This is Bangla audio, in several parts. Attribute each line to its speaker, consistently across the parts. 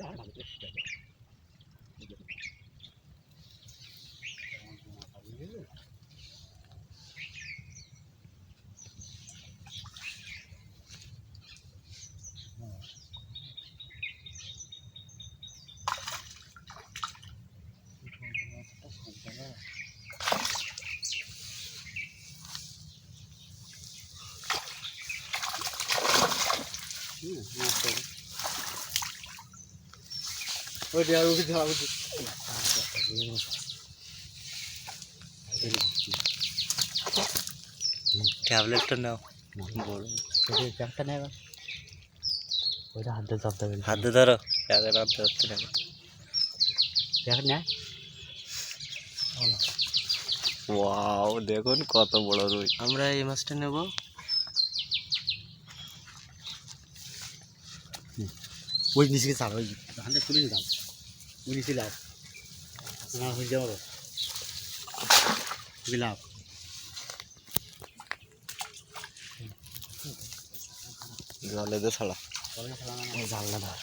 Speaker 1: Yar banget ya. Ooh, real pretty.
Speaker 2: ওইটা আর উঠে যাওয়া উচিত
Speaker 1: ট্যাবলেটটা নাও। বড়
Speaker 2: একটা নেই ওইটা হাত দিয়ে চাপ
Speaker 1: হাতে ধরো। প্যাকেট হাতে ধরতে নেবে
Speaker 2: দেখ না
Speaker 1: ওয়াও দেখুন কত বড় রুই।
Speaker 2: আমরা এই মাছটা নেব। ওই নিচে চাপ। ওই হাতে তুলে ওই নিচে লাভ আমার হয়ে যাব লাভ
Speaker 1: জলে দে ছাড়া
Speaker 2: জানলা ধর।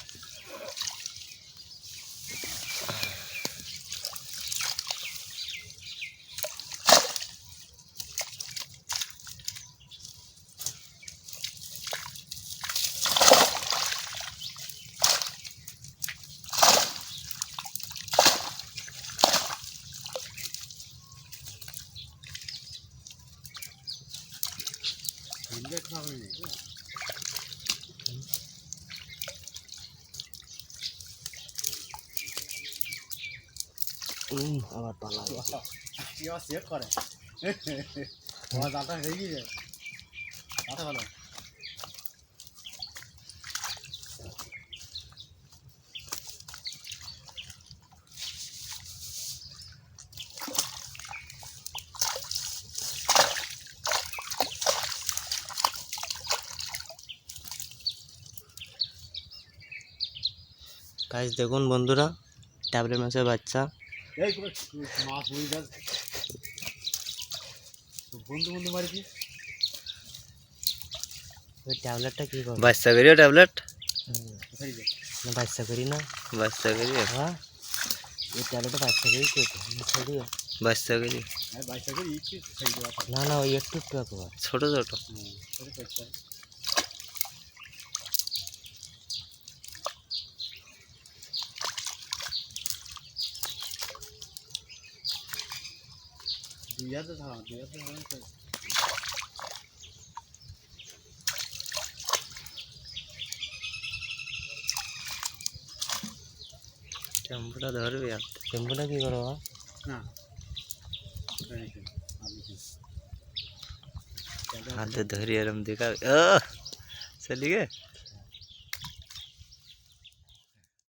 Speaker 1: আবার পালা
Speaker 2: সেভ করে দাঁতটা হয়ে গিয়েছে দাঁতা ভালো
Speaker 1: গাছ দেখুন বন্ধুরা ট্যাবলেট মাছের বাচ্চা। ট্যাবলেটটা কি করব? বাচ্চা করিও ট্যাবলেট বাচ্চা করি না। বাচ্চা করিও? হ্যাঁ। এই ট্যাবলেটটা বাচ্চা করি বাচ্চা করি
Speaker 2: করে
Speaker 1: না না ওই একটু একটু একবার ছোট ছোট।
Speaker 2: হুম করে করতে হয়। দুই হাতে থাকা দুই হাতে থাকা
Speaker 1: টেম্পুটা ধরবি আর টেম্পুটা কি করব
Speaker 2: না করে নিচ্ছি, আপনি কি?
Speaker 1: হাতে ধরি এরম দেখা ও চলি গে